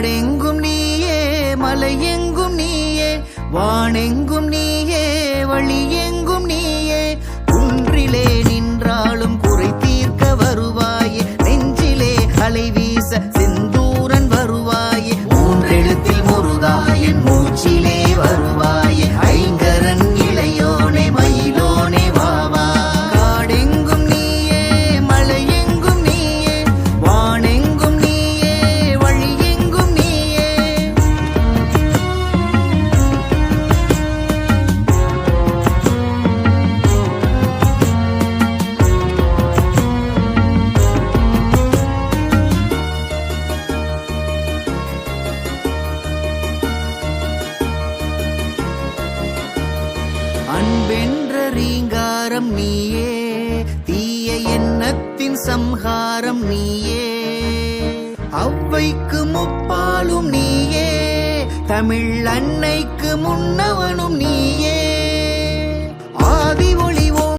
நாடெங்கும் நீயே மலையெங்கும் நீயே வானெங்கும் நீயே வழியெங்கும் அன்பென்ற ரீங்காரம் நீயே தீய எண்ணத்தின் சம்ஹாரம் நீயே. அவ்வைக்கு முப்பாலும் நீயே தமிழ் அன்னைக்கு முன்னவனும் நீயே.